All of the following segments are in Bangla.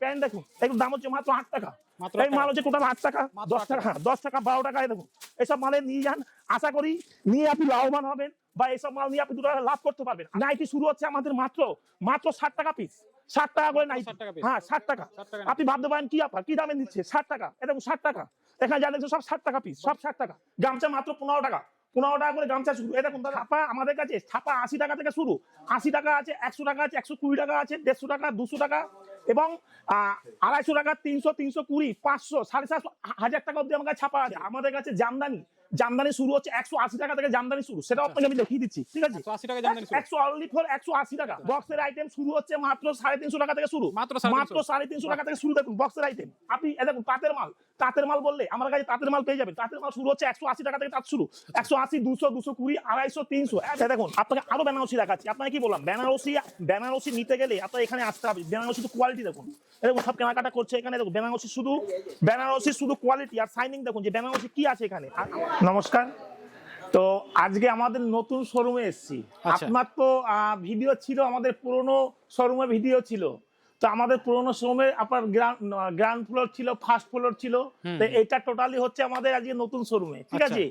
প্যান্ট দেখুন এগুলো দাম হচ্ছে মাত্র আট টাকা। এই মাল হচ্ছে টোটাল আট টাকা দশ টাকা হ্যাঁ দশ টাকা বারো টাকা দেখুন এসব মালে নিয়ে যান আশা করি নিয়ে আপনি লাভবান হবেন বা মাল নিয়ে আপনি লাভ করতে পারবেন। নাইটি শুরু হচ্ছে আমাদের মাত্র মাত্র ষাট টাকা পিস ষাট টাকা করে নাইটি 60 টাকা piece। হ্যাঁ ষাট টাকা। আপনি ভাবতে পারেন কি আপনার কি দামে দিচ্ছে ষাট টাকা। এটা ষাট টাকা। এখানে জানেন সব ষাট টাকা পিস সব ষাট টাকা। গামছা মাত্র পনেরো টাকা। পনেরো টাকা করে গামছা শুরু। এটা কোন ছাপা আমাদের কাছে ছাপা আশি টাকা থেকে শুরু। আশি টাকা আছে একশো টাকা আছে একশো কুড়ি টাকা আছে দেড়শো টাকা দুশো টাকা। এবং আড়াইশো টাকা, তিনশো তিনশো কুড়ি, পাঁচশো, সাড়ে সাতশো, হাজার টাকা অব্দি আমার কাছে ছাপা আছে। আমাদের কাছে জামদানি জামদানি শুরু হচ্ছে একশো আশি টাকা থেকে জামদানি শুরু। সেটা আপনাকে আমি দেখিয়ে দিচ্ছি ঠিক আছে? 180 টাকা জামদানি শুরু। একশো অনলি ফর একশো আশি টাকা। বক্সের আইটেম শুরু হচ্ছে মাত্র সাড়ে তিনশো টাকা থেকে শুরু। মাত্র সাড়ে তিনশো। টাকা থেকে শুরু। দেখুন বক্সের আইটেম আপনি দেখুন তাঁতের মাল। তাঁতের মাল বললে আমার কাছে তাঁতের মাল পেয়ে যাবেন। তাঁতের মাল শুরু হচ্ছে একশো আশি টাকা থেকে তাঁত শুরু। একশো আশি দুশো দুশো কুড়ি আড়াইশো তিনশো। আচ্ছা দেখুন আপনাকে আরও বেনারসি দেখাচ্ছি। আপনাকে কি বললাম? বেনারসি বেনারসি নিতে গেলে আপনার এখানে আসতে হবে। বেনারসি তো কোয়ালিটি দেখুন। এ দেখুন সব কেনাকাটা করছে এখানে। দেখুন বেনারসি শুধু বেনারসি শুধু কোয়ালিটি আর সাইনিং দেখুন যে বেনারসি কি আছে এখানে। আর- নমস্কার। তো আজকে আমাদের নতুন শোরুমে এসেছি। আপনার তো ভিডিও ছিল আমাদের পুরনো শোরুমে ভিডিও ছিল। তো আমাদের পুরনো শোরুমে আপনার গ্রাউন্ড ফ্লোর ছিল ফার্স্ট ফ্লোর ছিল। তো এটা টোটালি হচ্ছে আমাদের আজকে নতুন শোরুমে ঠিক আচ্ছা। আছে?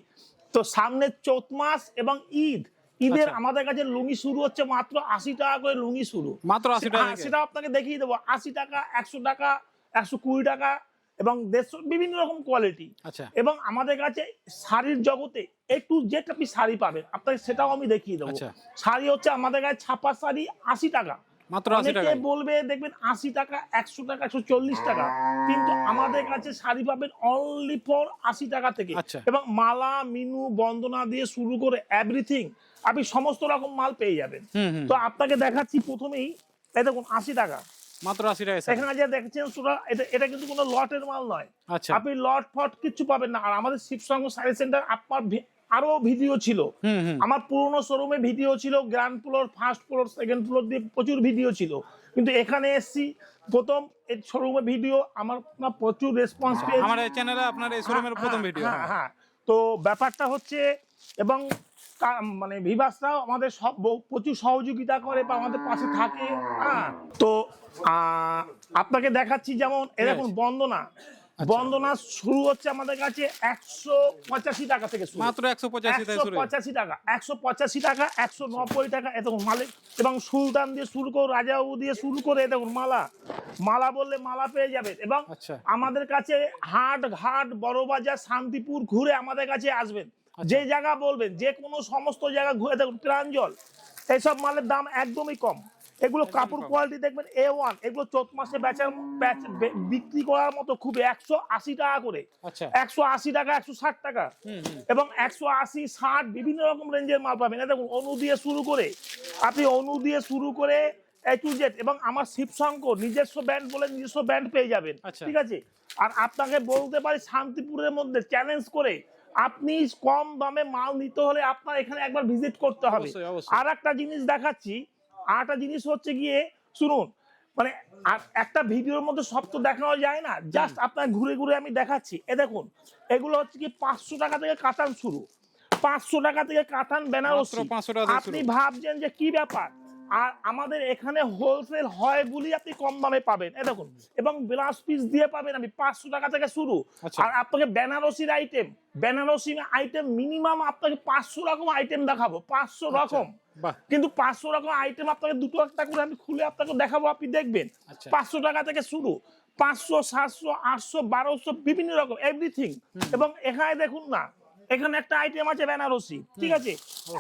তো সামনে চৌত মাস এবং ঈদ। ঈদের আচ্ছা। আমাদের কাছে লুঙ্গি শুরু হচ্ছে মাত্র আশি টাকা করে লুঙ্গি শুরু। মাত্র 80 টাকা হ্যাঁ, সেটা আপনাকে দেখিয়ে দেবো। আশি টাকা একশো টাকা একশো কুড়ি টাকা এবং দেড়শো বিভিন্ন রকম কোয়ালিটি আচ্ছা। এবং আমাদের কাছে শাড়ির জগতে একটু যেটা আপনি শাড়ি পাবেন। আপনাকে সেটাও আমি দেখিয়ে দেবো। আচ্ছা। শাড়ি হচ্ছে আমাদের কাছে ছাপা শাড়ি আশি টাকা। মাত্র অনেকে বলবে দেখবেন আশি টাকা একশো টাকা একশো চল্লিশ টাকা। কিন্তু আমাদের কাছে শাড়ি পাবেন অনলি ফর আশি টাকা থেকে। আচ্ছা। এবং মালা মিনু বন্দনা দিয়ে শুরু করে এভরিথিং আপনি সমস্ত রকম মাল পেয়ে যাবেন। তো আপনাকে দেখাচ্ছি প্রথমেই এই দেখুন আশি টাকা। মাত্র 80 টাকা এখানে যে দেখছেন সেটা এটা এটা কিন্তু কোনো লটের মাল নয়। আচ্ছা। আপনি লট ফট কিচ্ছু পাবেন না। আর আমাদের শিবসঙ্গ সারি সেন্টার আপনার আরও ভিডিও ছিল। আমার পুরোনো শোরুমে ভিডিও ছিল ground floor first floor second floor দিয়ে প্রচুর ভিডিও ছিল। কিন্তু এখানে এসছি প্রথম এই শোরুমে ভিডিও আমার না প্রচুর রেসপন্স পেয়েছি। আমার চ্যানেলে আপনার এই শোরুমের হ্যাঁ, প্রথম হ্যাঁ, ভিডিও হ্যাঁ হ্যাঁ। তো ব্যাপারটা হচ্ছে এবং মানে ভিভাসরাও আমাদের সব প্রচুর সহযোগিতা করে বা আমাদের পাশে থাকে। হ্যাঁ তো আপনাকে দেখাচ্ছি যেমন এরকম বন্দনা। আচ্ছা। বন্দনা শুরু হচ্ছে আমাদের কাছে একশো পঁচাশি টাকা থেকে মাত্র একশো পঁচাশি টাকা একশো পঁচাশি টাকা একশো নব্বই টাকা মালিক। এবং সুলতান দিয়ে শুরু করে রাজাবু দিয়ে শুরু করে দেখুন মালা। মালা বললে মালা পেয়ে যাবেন। এবং আচ্ছা। আমাদের কাছে হাট ঘাট বড়বাজার শান্তিপুর ঘুরে আমাদের কাছে আসবেন। যে জায়গা বলবেন যে কোনো সমস্ত জায়গা ঘুরে দেখুন প্রাঞ্জল এইসব মালের দাম একদমই কম। এগুলো কাপড় কোয়ালিটি দেখবেন এ ওয়ান এগুলো চোদ্দ মাসে বেচার বেচ- বিক্রি করার মতো খুবই একশো আশি টাকা করে। আচ্ছা। একশো আশি টাকা একশো ষাট টাকা। এবং একশো আশি ষাট বিভিন্ন রকম রেঞ্জের মাল পাবেন। দেখুন অনু দিয়ে শুরু করে আপনি অনু দিয়ে শুরু করে এ টু জেড এবং আমার শিবশঙ্কর নিজস্ব ব্যান্ড বলে নিজস্ব ব্যান্ড পেয়ে যাবেন আচ্ছা। ঠিক আছে? আর আপনাকে বলতে পারি শান্তিপুরের মধ্যে চ্যালেঞ্জ করে আপনি কম দামে মাল নিতে হলে আপনার এখানে একবার ভিজিট করতে হবে। আর একটা জিনিস দেখাচ্ছি আর একটা জিনিস হচ্ছে গিয়ে শুনুন মানে একটা ভিডিওর মধ্যে সব তো দেখানো যায় না জাস্ট আপনার ঘুরে ঘুরে আমি দেখাচ্ছি। এ দেখুন এগুলো হচ্ছে কি পাঁচশো টাকা থেকে কাটান শুরু। পাঁচশো টাকা থেকে কাটান বেনারস। মাত্র 500 টাকা থেকে আপনি ভাবছেন যে কি ব্যাপার? আর আমাদের এখানে হোলসেল হয় বলি আপনি কম দামে পাবেন। এ দেখুন এবং ব্লাউজ পিস দিয়ে পাবেন আমি পাঁচশো টাকা থেকে শুরু। আচ্ছা। আর আপনাকে বেনারসির আইটেম বেনারসি আইটেম মিনিমাম আপনাকে পাঁচশো রকম আইটেম দেখাবো পাঁচশো রকম। কিন্তু পাঁচশো রকম আইটেম আপনাকে দুটো একটা করে আমি খুলে আপনাকে দেখাবো আপনি দেখবেন। আচ্ছা। পাঁচশো টাকা থেকে শুরু। পাঁচশো সাতশো আটশো বারোশো বিভিন্ন রকম এভরিথিং এবং এখানে দেখুন না এখানে একটা আইটেম আছে বেনারসি ঠিক আছে?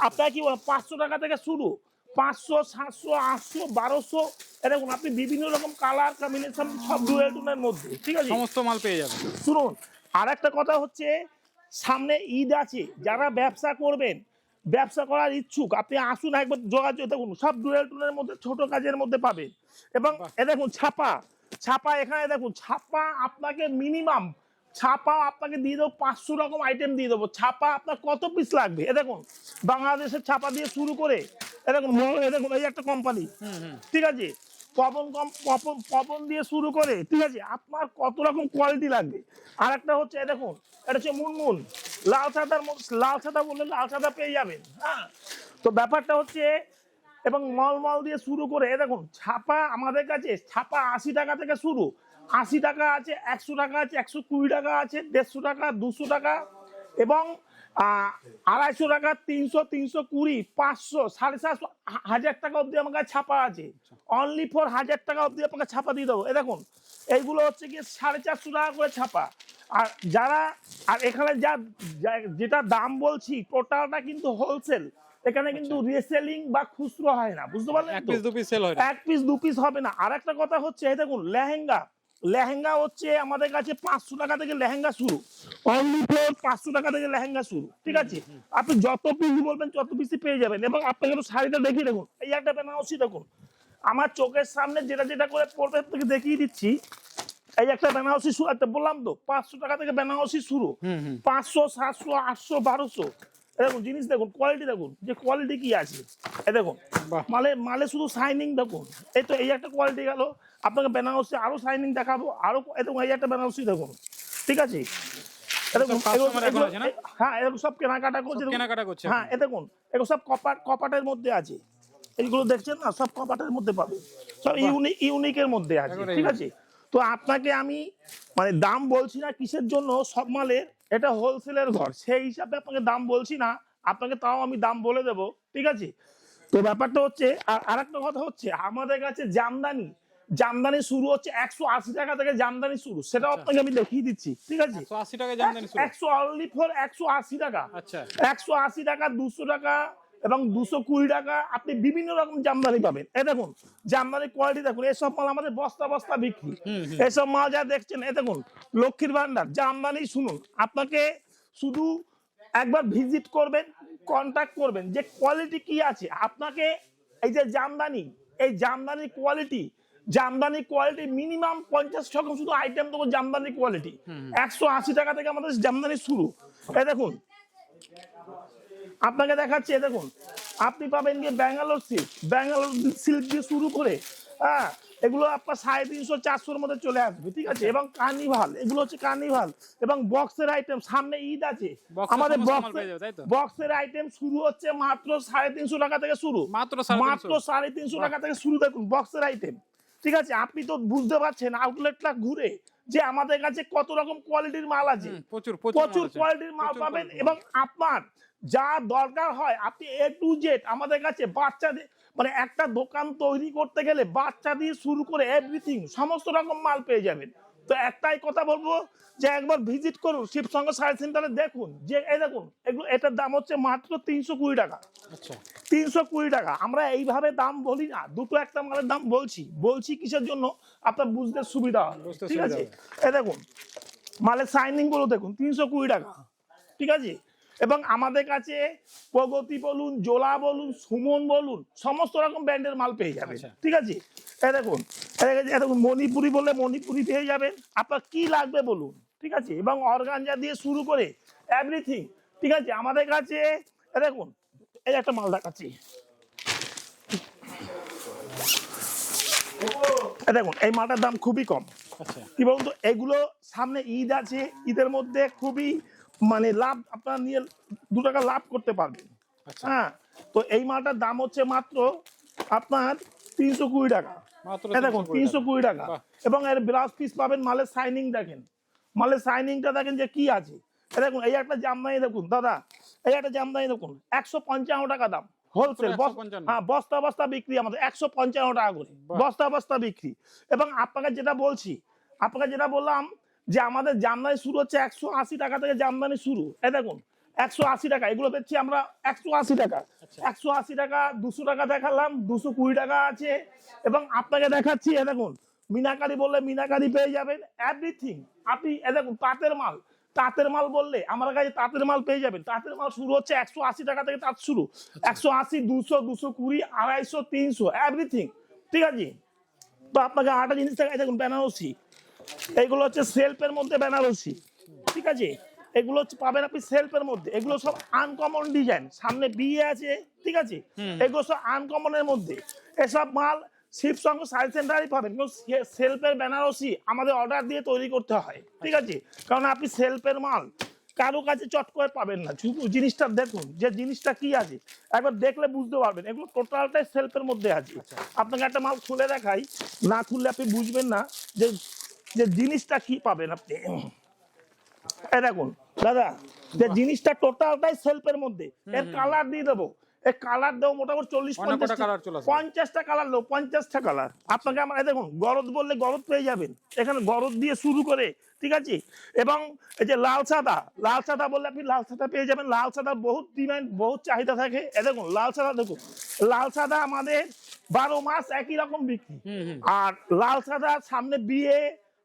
আপনার কি বলেন পাঁচশো টাকা থেকে শুরু। পাঁচশো সাতশো আটশো বারোশো এরকম আপনি বিভিন্ন রকম কালার কম্বিনেশন সব ডুয়েল টুনের মধ্যে ঠিক আছে? সমস্ত মাল পেয়ে যাবেন। শুনুন আর একটা কথা হচ্ছে সামনে ঈদ আছে যারা ব্যবসা করবেন ব্যবসা করার ইচ্ছুক আপনি আসুন একবার যোগাযোগ দেখুন সব ডুয়েল টুনের মধ্যে ছোট কাজের মধ্যে পাবেন। এবং এ দেখুন ছাপা ছাপা এখানে দেখুন ছাপা আপনাকে মিনিমাম ছাপা আপনাকে দিয়ে দেবো পাঁচশো রকম আইটেম দিয়ে দেবো। ছাপা আপনার কত পিস লাগবে? এ দেখুন বাংলাদেশের ছাপা দিয়ে শুরু করে এ দেখুন ম- এ দেখুন এই একটা কোম্পানি ঠিক আছে? পবন পবন পবন দিয়ে শুরু করে ঠিক আছে? আপনার কত রকম কোয়ালিটি লাগবে? আর একটা হচ্ছে দেখুন এটা হচ্ছে মুনমুন। লাল সাদার লাল সাদা বললে লাল সাদা পেয়ে যাবেন হ্যাঁ? তো ব্যাপারটা হচ্ছে এবং মলমল দিয়ে শুরু করে দেখুন ছাপা আমাদের কাছে ছাপা আশি টাকা থেকে শুরু। আশি টাকা আছে একশো টাকা আছে একশো কুড়ি টাকা আছে দেড়শো টাকা দুশো টাকা এবং আড়াইশো টাকা তিনশো তিনশো কুড়ি পাঁচশো সাড়ে সাতশো হাজার টাকা অবধি আমার কাছে ছাপা আছে। অনলি ফর হাজার টাকা অবধি আপনাকে ছাপা দিয়ে দেবো। এ দেখুন এইগুলো হচ্ছে কি সাড়ে চারশো টাকা করে ছাপা। আর যারা আর এখানে যা যেটা দাম বলছি টোটালটা কিন্তু হোলসেল এখানে কিন্তু রিসেলিং বা খুচরো হয় না বুঝতে পারলেন এক পিস দু পিস সেল হয় এক পিস দু পিস হবে না। আর একটা কথা হচ্ছে এই দেখুন লেহেঙ্গা। লেহেঙ্গা হচ্ছে আমাদের কাছে পাঁচশো টাকা থেকে লেহেঙ্গা শুরু। অনলি ফোর পাঁচশো টাকা থেকে লেহেঙ্গা শুরু ঠিক আছে? আপনি যত পিস বলবেন তত পিসই পেয়ে যাবেন। এবং আপনাকে শাড়িটা দেখিয়ে দেখুন। এই একটা বেনারসি দেখুন। আমার চোখের সামনে যেটা যেটা করে পড়বে আপনাকে দেখিয়ে দিচ্ছি। এই একটা বেনারসি শুরু একটা বললাম তো পাঁচশো টাকা থেকে বেনারসি শুরু। পাঁচশো সাতশো আটশো বারোশো। দেখুন জিনিস দেখুন কোয়ালিটি দেখুন। যে কোয়ালিটি কি আছে? এই দেখুন। মালে মালে শুধু শাইনিং দেখুন এই তো এই একটা কোয়ালিটি গেল আপনাকে বেনারসি আরও শাইনিং দেখাবো আরও দেখুন এই একটা বেনারসি দেখুন ঠিক আছে? হ্যাঁ এরকম সব কেনাকাটা করছে কেনাকাটা করছে হ্যাঁ এ দেখুন এগুলো সব কপাট কপাটের মধ্যে আছে। এইগুলো দেখছেন না? সব কপাটের মধ্যে পাবে। সব ইউনিক ইউনিকের মধ্যে আছে ঠিক আছে? তো আপনাকে আমি মানে দাম বলছি না কিসের জন্য সব মালের এটা হোলসেলের ঘর। সেই হিসাবে আপনাকে দাম বলছি না আপনাকে তাও আমি দাম বলে দেব ঠিক আছে? তো ব্যাপারটা হচ্ছে আর আরেকটা কথা হচ্ছে আমাদের কাছে জামদানি জামদানি শুরু হচ্ছে একশো আশি টাকা থেকে জামদানি শুরু। সেটাও আপনাকে আমি দেখিয়ে দিচ্ছি ঠিক আছে? একশো আশি টাকা জামদানি একশো অনলি ফর একশো আশি টাকা। আচ্ছা। একশো আশি টাকা দুশো টাকা এবং দুশো কুড়ি টাকা আপনি বিভিন্ন রকম জামদানি পাবেন। এ দেখুন জামদানি কোয়ালিটি দেখুন এসব মাল আমাদের বস্তা বস্তা বিক্রি। এসব মাল যা দেখছেন এ দেখুন লক্ষ্মীর ভান্ডার জামদানি শুনুন আপনাকে শুধু একবার ভিজিট করবেন কন্ট্যাক্ট করবেন যে কোয়ালিটি কি আছে। আপনাকে এই যে জামদানি এই জামদানির কোয়ালিটি জামদানি কোয়ালিটি মিনিমাম পঞ্চাশ রকম শুধু আইটেম দেবো জামদানি কোয়ালিটি একশো আশি টাকা থেকে আমাদের জামদানি শুরু। এ দেখুন আপনাকে দেখাচ্ছি এ দেখুন আপনি পাবেন গিয়ে ব্যাঙ্গালোর সিল্ক ব্যাঙ্গালোর সিল্ক দিয়ে শুরু করে হ্যাঁ এগুলো আপনার সাড়ে তিনশো চারশোর মধ্যে চলে আসবে ঠিক আছে? এবং কার্নিভাল এগুলো হচ্ছে কার্নিভাল এবং বক্সের আইটেম সামনে ঈদ আছে। আমাদের? বক্সের আইটেম শুরু হচ্ছে মাত্র সাড়ে তিনশো টাকা থেকে শুরু। মাত্র সাড়ে তিনশো। মাত্র সাড়ে তিনশো টাকা থেকে শুরু দেখুন বক্সের আইটেম ঠিক আছে? আপনি তো বুঝতে পারছেন আউটলেটটা ঘুরে যে আমাদের কাছে কত রকম কোয়ালিটির মাল আছে। প্রচুর প্রচুর। কোয়ালিটির মাল পাবেন এবং আপনার যা দরকার হয় আপনি এ টু জেড আমাদের কাছে বাচ্চাদের মানে একটা দোকান তৈরি করতে গেলে বাচ্চা দিয়ে শুরু করে এভরিথিং সমস্ত রকম মাল পেয়ে যাবেন। তো একটাই কথা বলব যে একবার ভিজিট করুন শিবসঙ্গ সায়েন্স সেন্টারে দেখুন যে এই দেখুন এগুলো এটার দাম হচ্ছে মাত্র তিনশো কুড়ি টাকা। আচ্ছা। তিনশো কুড়ি টাকা। আমরা এইভাবে দাম বলি না দুটো একটা মালের দাম বলছি বলছি কিসের জন্য? আপনার বুঝতে সুবিধা হয় ঠিক আছে? এ দেখুন মালের সাইনিংগুলো দেখুন তিনশো কুড়ি টাকা। ঠিক আছে? এবং আমাদের কাছে প্রগতি বলুন জোলা বলুন সুমন বলুন সমস্ত রকম ব্র্যান্ডের মাল পেয়ে যাবেন। আচ্ছা। ঠিক আছে? এ দেখুন এ দেখুন, মণিপুরি বললে মণিপুরি পেয়ে যাবেন। আপনার কি লাগবে বলুন? ঠিক আছে? এবং অর্গানজা দিয়ে শুরু করে এভরিথিং ঠিক আছে? আমাদের কাছে এ দেখুন এই একটা মাল দেখাচ্ছি। দেখুন এই মালটার দাম খুবই কম। আচ্ছা। কি বলুন তো? এগুলো সামনে ঈদ আছে ঈদের মধ্যে খুবই মানে লাভ আপনার নিয়ে দু টাকা লাভ করতে পারবেন। আচ্ছা। হ্যাঁ তো এই মালটার দাম হচ্ছে মাত্র আপনার তিনশো কুড়ি টাকা। দেখুন তিনশো কুড়ি টাকা। এবং এর ব্লাউজ পিস পাবেন মালের শাইনিং দেখেন। মালের শাইনিংটা দেখেন যে কি আছে। দেখুন এই একটা জামদানি দেখুন দাদা। এই একটা জামদানি দেখুন একশো পঞ্চান্ন টাকা দাম। হোলসেল হ্যাঁ বস্তা বস্তা বিক্রি আমাদের একশো পঞ্চান্ন টাকা করে। বস্তা বস্তা বিক্রি। এবং আপনাকে যেটা বলছি আপনাকে যেটা বললাম যে আমাদের জামদানি শুরু হচ্ছে একশো আশি টাকা থেকে জামদানি শুরু। এ দেখুন একশো আশি টাকা এগুলো দেখছি আমরা একশো আশি টাকা। আচ্ছা। একশো আশি টাকা দুশো টাকা দেখালাম দুশো কুড়ি টাকা আছে। এবং আপনাকে দেখাচ্ছি এ দেখুন মিনাকারি বললে মিনাকারি পেয়ে যাবেন এভরিথিং আপনি এ দেখুন তাঁতের মাল। তাঁতের মাল বললে আমার কাছে তাঁতের মাল পেয়ে যাবেন। তাঁতের মাল শুরু হচ্ছে একশো আশি টাকা থেকে তাঁত শুরু। একশো আশি দুশো দুশো কুড়ি আড়াইশো তিনশো এভরিথিং ঠিক আছে? তো আপনাকে আটা জিনিস দেখা দেখুন বেনারসি। এইগুলো হচ্ছে সেলফের মধ্যে বেনারসি ঠিক আছে? এগুলো হচ্ছে পাবেন আপনি সেলফের মধ্যে। এগুলো সব আনকমন ডিজাইন সামনে বিয়ে আছে ঠিক আছে? এগুলো সব আনকমনের মধ্যে। এসব মাল সাইড সেন্টারই পাবেন। কিন্তু সেলফের বেনারসি আমাদের অর্ডার দিয়ে তৈরি করতে হয় ঠিক আছে? কারণ আপনি সেলফের মাল কারও কাছে চট করে পাবেন না। জিনিসটা দেখুন যে জিনিসটা কি আছে। একবার দেখলে বুঝতে পারবেন এগুলো টোটালটাই সেলফের মধ্যে আছে। আপনাকে একটা মাল খুলে দেখাই না খুললে আপনি বুঝবেন না যে যে জিনিসটা কি পাবেন আপনি? এই দেখুন দাদা যে জিনিসটা টোটালটাই সেলফের মধ্যে এর কালার দিয়ে দেবো। এর কালার দেবো মোটামুটি চল্লিশ। পঞ্চাশটা কালার দেবো পঞ্চাশটা কালার আপনাকে আমার দেখুন গরদ বললে গরদ পেয়ে যাবেন। এখানে গরদ দিয়ে শুরু করে ঠিক আছে? এবং এই যে লাল সাদা লাল সাদা বললে আপনি লাল সাদা পেয়ে যাবেন। লাল সাদা বহুত ডিমান্ড বহুত চাহিদা থাকে। এ দেখুন লাল সাদা দেখুন লাল সাদা আমাদের বারো মাস একই রকম বিক্রি। আর লাল সাদা সামনে বিয়ে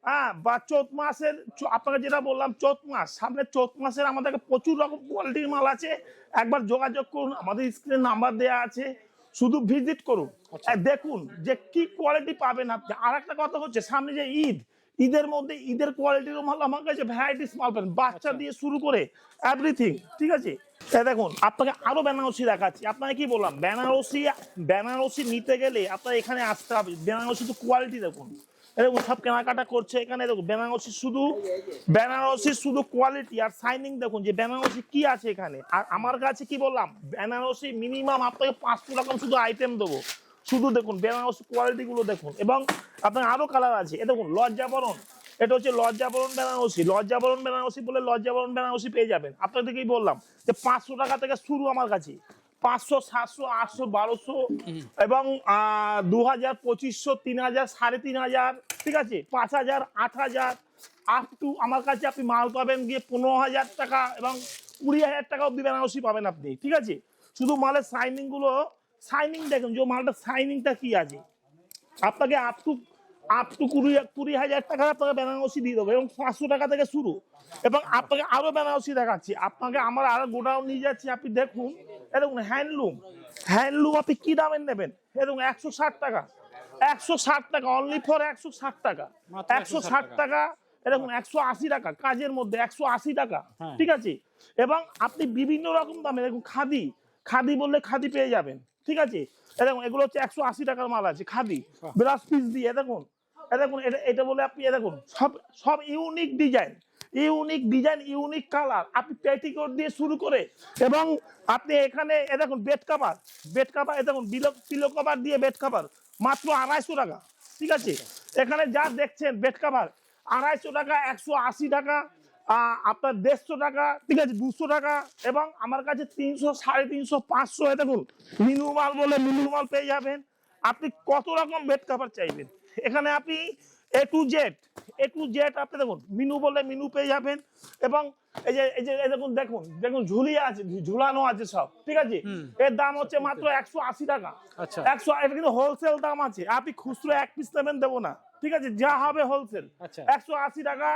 হ্যাঁ বা চৈত মাসের আপনাকে যেটা বললাম চৈত মাস। সামনে চৈত মাসের আমাদের প্রচুর রকম কোয়ালিটির মাল আছে। একবার যোগাযোগ করুন আমাদের স্ক্রিনে নাম্বার দেওয়া আছে। শুধু ভিজিট করুন। দেখুন যে কি কোয়ালিটি পাবেন আপনি। আর একটা কথা হচ্ছে সামনে যে ঈদ ঈদের মধ্যে ঈদের কোয়ালিটির মাল আমার কাছে ভ্যারাইটিস মাল পাবেন। বাচ্চা দিয়ে শুরু করে এভরিথিং ঠিক আছে? দেখুন আপনাকে আরও বেনারসি দেখাচ্ছি। আপনাকে কি বললাম? বেনারসি বেনারসি নিতে গেলে আপনার এখানে আসতে হবে। বেনারসি তো কোয়ালিটি দেখুন। এরকম সব কেনাকাটা করছে এখানে দেখুন বেনারসি শুধু বেনারসি শুধু কোয়ালিটি আর সাইনিং দেখুন যে বেনারসি কি আছে এখানে। আর আমার কাছে কি বললাম, বেনারসি মিনিমাম আপনাকে পাঁচশো রকম শুধু আইটেম দেবো। শুধু দেখুন, বেনারসি কোয়ালিটি গুলো দেখুন। এবং আপনার আরও কালার আছে এ দেখুন লজ্জাবরণ এটা হচ্ছে লজ্জাবরণ বেনারসি। লজ্জাবরণ বেনারসি বলে লজ্জাবরণ বেনারসি পেয়ে যাবেন। আপনাদেরকেই বললাম যে পাঁচশো টাকা থেকে শুরু আমার কাছে। পাঁচশো সাতশো আটশো বারোশো এবং দু হাজার পঁচিশশো তিন হাজার সাড়ে তিন হাজার ঠিক আছে? পাঁচ হাজার আট হাজার আপ টু আমার কাছে আপনি মাল পাবেন গিয়ে পনেরো হাজার টাকা এবং কুড়ি হাজার টাকা অব্দি বেনারসি পাবেন আপনি ঠিক আছে? শুধু মালের সাইনিংগুলো সাইনিং দেখুন যে মালটা সাইনিংটা কি আছে? আপনাকে আপ টু আপ টু কুড়ি কুড়ি হাজার টাকা আপনাকে বেনারসি দিয়ে দেবো এবং পাঁচশো টাকা থেকে শুরু। এবং আপনাকে আরও বেনারসি দেখাচ্ছি। আপনাকে আমার আরও গোডাউন নিয়ে যাচ্ছি আপনি দেখুন। এ দেখুন হ্যান্ডলুম হ্যান্ডলুম আপনি কি দামের নেবেন? এ দেখুন একশো ষাট টাকা একশো ষাট টাকা অনলি ফর একশো ষাট টাকা একশো ষাট টাকা। এ দেখুন একশো আশি টাকা কাজের মধ্যে একশো আশি টাকা হ্যাঁ। ঠিক আছে? এবং আপনি বিভিন্ন রকম দামে দেখুন খাদি খাদি বললে খাদি পেয়ে যাবেন ঠিক আছে? এ দেখুন এগুলো হচ্ছে একশো আশি টাকার মাল আছে খাদি। ব্রাশ পিস দিয়ে দেখুন দেখুন এটা এটা বলে আপনি দেখুন সব সব unique design unique design, unique colour. আপনি পেটিকোট দিয়ে শুরু করে এবং আপনি এখানে, এ দেখুন, বেড কাভার। বেড কাভার, এ দেখুন পিলো কাভার দিয়ে বেড কাভার। মাত্র আড়াইশো টাকা, ঠিক আছে? এখানে যা দেখছেন, বেড কাভার, আড়াইশো টাকা, একশো আশি টাকা আপনার দেড়শো টাকা, ঠিক আছে? দুশো টাকা এবং আমার কাছে তিনশো, সাড়ে তিনশো, পাঁচশো, এ দেখুন মিনু মাল বলে মিনু মাল পেয়ে যাবেন। আপনি কত রকম বেড কাভার চাইবেন? এখানে আপনি A to Z A to Z আপনি দেখুন মিনু বলে মিনু পেয়ে যাবেন এবং এই যে এই যে দেখুন দেখুন দেখুন ঝুলি আছে ঝুলানো আছে সব ঠিক আছে? এর দাম হচ্ছে মাত্র একশো আশি টাকা। আচ্ছা। একশো এটা কিন্তু হোলসেল দাম আছে আপনি খুচরো এক পিস নেবেন দেবো না ঠিক আছে? যা হবে হোলসেল আচ্ছা। একশো আশি টাকা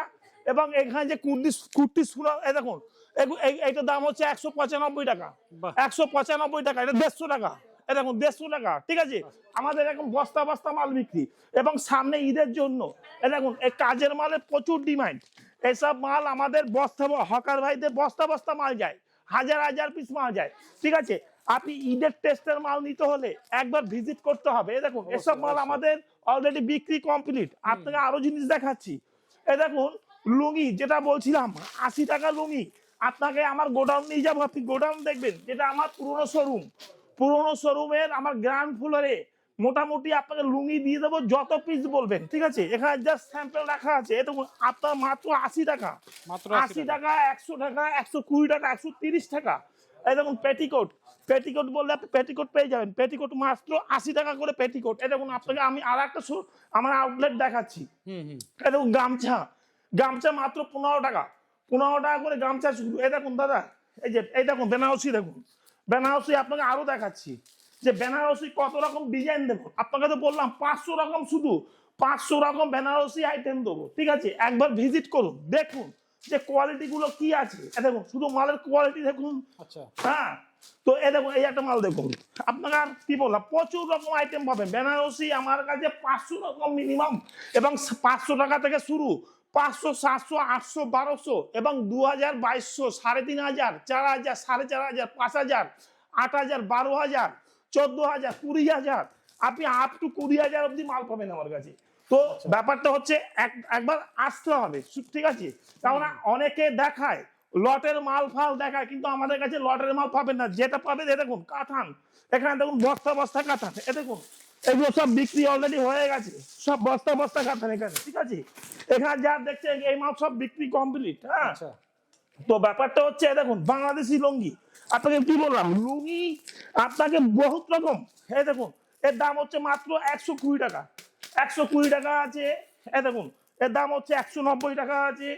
এবং এখানে যে কুর্তি কুর্তি সুরা এই দেখুন এইটার দাম হচ্ছে একশো পঁচানব্বই টাকা। একশো পঁচানব্বই টাকা এটা দেড়শো টাকা। এ দেখুন দেড়শো টাকা ঠিক আছে? আমাদের এখন বস্তা বস্তা মাল বিক্রি। এবং সামনে ঈদের জন্য এ দেখুন এই কাজের মালের প্রচুর ডিমান্ড। এসব মাল আমাদের বস্তা হকার ভাইদের বস্তা বস্তা মাল যায় হাজার হাজার পিস মাল যায় ঠিক আছে? আপনি ঈদের টেস্টের মাল নিতে হলে একবার ভিজিট করতে হবে। দেখুন এসব মাল আমাদের অলরেডি বিক্রি কমপ্লিট আপনাকে আরও জিনিস দেখাচ্ছি। এ দেখুন লুঙ্গি যেটা বলছিলাম আশি টাকা লুঙ্গি। আপনাকে আমার গোডাউন নিয়ে যাব আপনি গোডাউন দেখবেন যেটা আমার পুরনো শোরুম পুরনো শোরুমের আমার গ্রাউন্ড ফ্লোরে মোটামুটি আপনাকে লুঙ্গি দিয়ে দেবো যত পিস বলবেন ঠিক আছে? এখানে জাস্ট স্যাম্পল রাখা আছে এটা আপনার মাত্র আশি টাকা। মাত্র আশি টাকা। একশো টাকা একশো কুড়ি টাকা একশো তিরিশ টাকা। এই দেখুন পেটিকোট পেটিকোট বললে আপনি পেটিকোট পেয়ে যাবেন। পেটিকোট মাত্র আশি টাকা করে পেটিকোট এই দেখুন আপনাকে আমি আর একটা আমার আউটলেট দেখাচ্ছি। এই দেখুন গামছা। গামছা মাত্র পনেরো টাকা। পনেরো টাকা করে গামছা শুরু এই দেখুন দাদা এই যে এই দেখুন বেনারসি দেখুন। বেনারসি আপনাকে আরও দেখাচ্ছি। যে বেনারসি কত রকম ডিজাইন দেবো আপনাকে তো বললাম পাঁচশো রকম শুধু পাঁচশো রকম বেনারসি আইটেম দেবো ঠিক আছে? একবার ভিজিট করুন দেখুন যে কোয়ালিটি গুলো কি আছে। দেখুন শুধু মালের কোয়ালিটি দেখুন। আচ্ছা। হ্যাঁ তো এ দেখুন এই একটা মাল দেখুন। আপনারা কি বললাম প্রচুর রকম আইটেম পাবেন। বেনারসি আমার কাছে পাঁচশো রকম মিনিমাম এবং পাঁচশো টাকা থেকে শুরু। পাঁচশো সাতশো আটশো বারোশো এবং দু হাজার বাইশশো সাড়ে তিন হাজার চার হাজার সাড়ে চার হাজার পাঁচ হাজার আট হাজার বারো হাজার চোদ্দ হাজার কুড়ি হাজার। আপনি আপ টু কুড়ি হাজার অব্দি মাল পাবেন আমার কাছে। তো ব্যাপারটা হচ্ছে এক- একবার আসতে হবে ঠিক আছে? কারণ অনেকে দেখায় লটের মাল ফাল দেখায় কিন্তু আমাদের কাছে লটের মাল পাবেন না। যেটা পাবেন এ দেখুন কাঠান এখানে দেখুন বস্তা বস্তা কাঠান এ দেখুন এগুলো সব বিক্রি অলরেডি হয়ে গেছে। সব বস্তা বস্তা কাঠান এখানে ঠিক আছে? এখানে যা দেখছে এই মাল সব বিক্রি কমপ্লিট হ্যাঁ? আচ্ছা। তো ব্যাপারটা হচ্ছে দেখুন বাংলাদেশি লুঙ্গি। আপনাকে কি বললাম? লুঙ্গি আপনাকে বহুত রকম। এই দেখুন এর দাম হচ্ছে মাত্র একশো কুড়ি টাকা। একশো কুড়ি টাকা আছে এই দেখুন এর দাম হচ্ছে একশো নব্বই টাকা আছে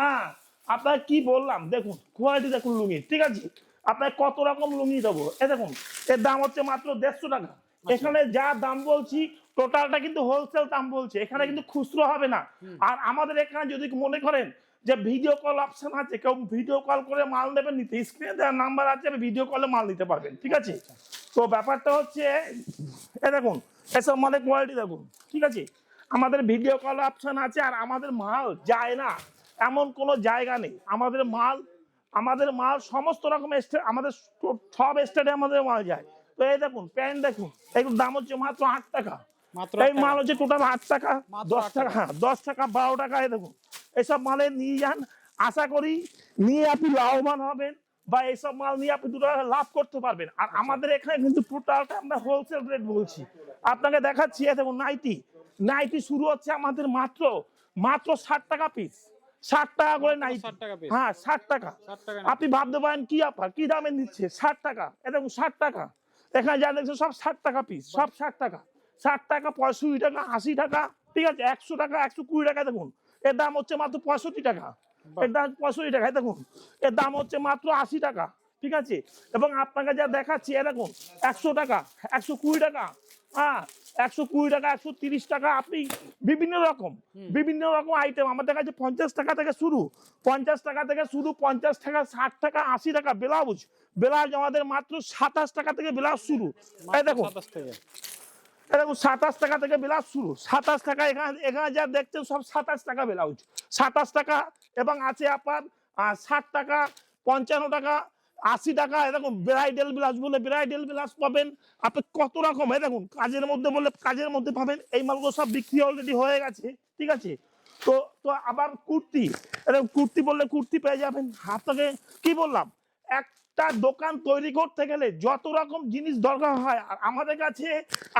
হ্যাঁ? আপনার কি বললাম? দেখুন কোয়ালিটি দেখুন লুঙ্গি ঠিক আছে? আপনার কত রকম লুঙ্গি দেবো? এ দেখুন এর দাম হচ্ছে মাত্র দেড়শো টাকা। এখানে যা দাম বলছি টোটালটা কিন্তু হোলসেল দাম বলছে। এখানে কিন্তু খুচরো হবে না। আর আমাদের এখানে যদি মনে করেন যে ভিডিও কল অপশন আছে কেউ ভিডিও কল করে মাল নেবেন নিতে স্ক্রিনে দেওয়ার নাম্বার আছে ভিডিও কলে মাল নিতে পারবেন ঠিক আছে? তো ব্যাপারটা হচ্ছে এ দেখুন এসব মালের কোয়ালিটি দেখুন ঠিক আছে? আমাদের ভিডিও কল অপশন আছে আর আমাদের মাল যায় না। এমন কোনো জায়গা নেই। আমাদের মাল আমাদের মাল সমস্ত রকম আমাদের সব স্টেটে আমাদের মাল যায়। তো এই দেখুন প্যান্ট দেখুন এগুলোর দাম হচ্ছে মাত্র আট টাকা। এই মাল হচ্ছে টোটাল আট টাকা দশ টাকা। হ্যাঁ দশ টাকা বারো টাকা এই দেখুন। এইসব মালে নিয়ে যান আশা করি নিয়ে আপনি লাভবান হবেন বা এইসব মাল নিয়ে আপনি দু টাকা লাভ করতে পারবেন। আর আচ্ছা। আমাদের এখানে কিন্তু টোটালটা আমরা হোলসেল রেট বলছি। আপনাকে দেখাচ্ছি দেখুন নাইটি নাইটি শুরু হচ্ছে আমাদের মাত্র মাত্র ষাট টাকা পিস ষাট টাকা করে নাইটি 60 টাকা piece। হ্যাঁ ষাট টাকা। আপনি ভাবতে পারেন কি আপা কি দামে নিচ্ছে? ষাট টাকা। এ দেখুন ষাট টাকা। এখানে যা দেখছেন সব ষাট টাকা পিস সব ষাট টাকা। ষাট টাকা পঁয়ষট্টি টাকা আশি টাকা ঠিক আছে? একশো টাকা একশো কুড়ি টাকা দেখুন এর দাম হচ্ছে মাত্র পঁয়ষট্টি টাকা। এর দাম পঁয়ষট্টি টাকা দেখুন এর দাম হচ্ছে মাত্র আশি টাকা ঠিক আছে? এবং আপনাকে যা দেখাচ্ছি এ দেখুন একশো টাকা একশো কুড়ি টাকা হ্যাঁ একশো কুড়ি টাকা একশো তিরিশ টাকা আপনি বিভিন্ন রকম বিভিন্ন রকম আইটেম আমাদের কাছে পঞ্চাশ টাকা থেকে শুরু পঞ্চাশ টাকা থেকে শুরু পঞ্চাশ টাকা ষাট টাকা আশি টাকা ব্লাউজ। ব্লাউজ আমাদের মাত্র সাতাশ টাকা থেকে ব্লাউজ শুরু। এই মাত্র দেখুন। 27 টাকা এই দেখুন সাতাশ টাকা থেকে ব্লাউজ শুরু। সাতাশ টাকা এখানে এখানে যা দেখছেন সব সাতাশ টাকা ব্লাউজ। সাতাশ টাকা এবং আছে আপনার ষাট টাকা পঞ্চান্ন টাকা আশি টাকা এরকম ব্রাইডাল ব্লাউজ বলে ব্রাইডাল ব্লাউজ পাবেন। আপনি কত রকম, এই দেখুন, কাজের মধ্যে বলে কাজের মধ্যে পাবেন। এই মালগুলো সব বিক্রি অলরেডি হয়ে গেছে, ঠিক আছে? তো তো আবার কুর্তি এরকম কুর্তি বললে কুর্তি পেয়ে যাবেন আপনাকে কি বললাম? একটা দোকান তৈরি করতে গেলে যত রকম জিনিস দরকার হয়, আর আমাদের কাছে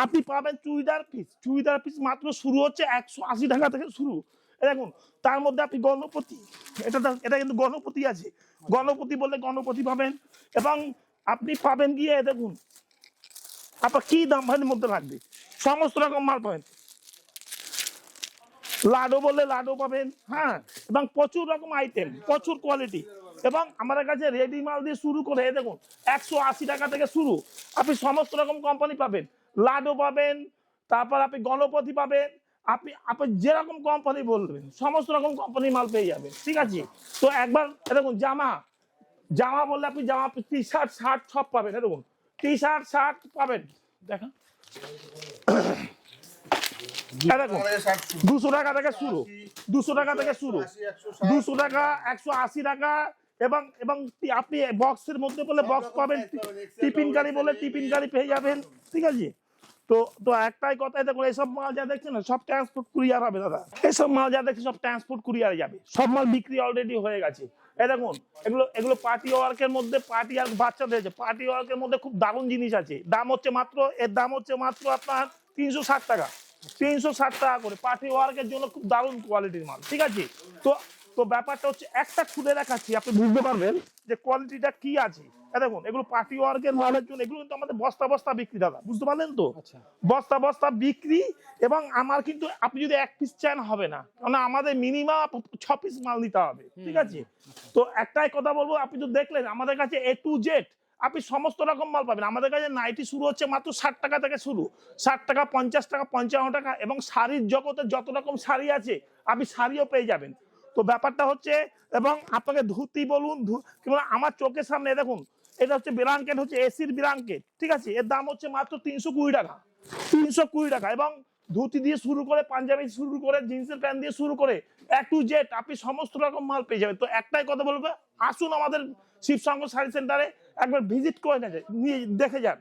আপনি পাবেন চুড়িদার পিস চুড়িদার পিস মাত্র শুরু হচ্ছে একশো আশি টাকা থেকে শুরু। দেখুন, তার মধ্যে আপনি গণপতি এটা এটা কিন্তু গণপতি আছে। গণপতি বললে গণপতি পাবেন এবং আপনি পাবেন গিয়ে দেখুন, আপনার কি দাম ভাইয়ের মধ্যে লাগবে? সমস্ত রকম মাল পাবেন। লাডো বললে লাডো পাবেন হ্যাঁ এবং প্রচুর রকম আইটেম প্রচুর কোয়ালিটি এবং আমাদের কাছে রেডি মাল দিয়ে শুরু করে দেখুন, একশো আশি টাকা থেকে শুরু। আপনি সমস্ত রকম কোম্পানি পাবেন। লাডো পাবেন, তারপর আপনি গণপতি পাবেন আপনি আপনি যেরকম কোম্পানি বলবেন, সমস্ত রকম কোম্পানি মাল পেয়ে যাবেন, ঠিক আছে? তো একবার, এ দেখুন, জামা জামা বললে আপনি জামা টি শার্ট শার্ট সব পাবেন এরকম টি শার্ট শার্ট পাবেন দেখুন, দুশো টাকা থেকে শুরু, দুশো টাকা থেকে শুরু, দুশো টাকা, একশো আশি টাকা, এবং এবং আপনি বক্সের মধ্যে বলে বক্স পাবেন টিফিন গাড়ি বলে টিফিন গাড়ি পেয়ে যাবেন, ঠিক আছে? তো তো একটাই কথা দেখুন, এইসব মাল যা দেখছেন না, সব ট্রান্সপোর্ট কুরিয়ার হবে দাদা। এইসব মাল যা দেখছেন, সব ট্রান্সপোর্ট কুরিয়ারে যাবে। সব মাল বিক্রি অলরেডি হয়ে গেছে। এই দেখুন, এগুলো এগুলো পার্টি ওয়ার্কের মধ্যে পার্টি আর বাচ্চাদের আছে পার্টি ওয়ার্কের মধ্যে খুব দারুণ জিনিস আছে। দাম হচ্ছে মাত্র, এর দাম হচ্ছে মাত্র আপনার তিনশো ষাট টাকা। তিনশো ষাট টাকা করে পার্টি ওয়ার্কের জন্য খুব দারুণ কোয়ালিটির মাল, ঠিক আছে? তো তো ব্যাপারটা হচ্ছে একটা খুলে দেখাচ্ছি আপনি বুঝতে পারবেন যে কোয়ালিটিটা কি আছে। দেখুন এগুলো পার্টি ওয়ার্কের মালের জন্য এগুলো কিন্তু আমাদের বস্তা বস্তা বিক্রি দাদা বুঝতে পারলেন তো? আচ্ছা। বস্তা বস্তা বিক্রি এবং আমার কিন্তু আপনি যদি এক পিস চান হবে না। কারণ আমাদের মিনিমাম ছ পিস মাল নিতে হবে ঠিক আছে? তো একটাই কথা বলব আপনি তো দেখলেন আমাদের কাছে এ টু জেড আপনি সমস্ত রকম মাল পাবেন। আমাদের কাছে নাইটি শুরু হচ্ছে মাত্র ষাট টাকা থেকে শুরু। ষাট টাকা পঞ্চাশ টাকা পঞ্চান্ন টাকা এবং শাড়ির জগতে যত রকম শাড়ি আছে আপনি শাড়িও পেয়ে যাবেন। তো ব্যাপারটা হচ্ছে, এবং আপনাকে ধুতি বলুন আমার চোখের সামনে দেখুন, এটা হচ্ছে ব্লাঙ্কেট হচ্ছে এসির ব্লাঙ্কেট ঠিক আছে? এর দাম হচ্ছে মাত্র তিনশো কুড়ি টাকা, তিনশো কুড়ি টাকা, এবং ধুতি দিয়ে শুরু করে, পাঞ্জাবি শুরু করে, জিন্সের প্যান্ট দিয়ে শুরু করে এক টু জেড আপনি সমস্ত রকম মাল পেয়ে যাবেন। তো একটাই কথা বলব, আসুন আমাদের শিবসঙ্গ শাড়ি সেন্টারে একবার ভিজিট করে নিয়ে দেখে যান।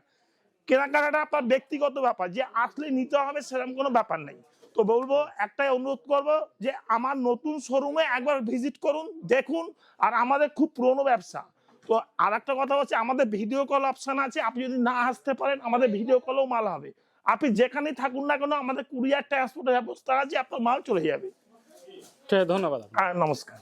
কেনাকাটাটা আপনার ব্যক্তিগত ব্যাপার, যে আসলে নিতে হবে সেরকম কোনো ব্যাপার নেই। তো বলব একটাই অনুরোধ করব যে আমার নতুন শোরুমে একবার ভিজিট করুন দেখুন আর আমাদের খুব পুরনো ব্যবসা। তো আর একটা কথা হচ্ছে আমাদের ভিডিও কল অপশান আছে আপনি যদি না আসতে পারেন আমাদের ভিডিও কলেও মাল হবে। আপনি যেখানেই থাকুন না কেন আমাদের কুরিয়ার ট্রান্সপোর্টের ব্যবস্থা আছে আপনার মাল চলে যাবে। ধন্যবাদ আর নমস্কার।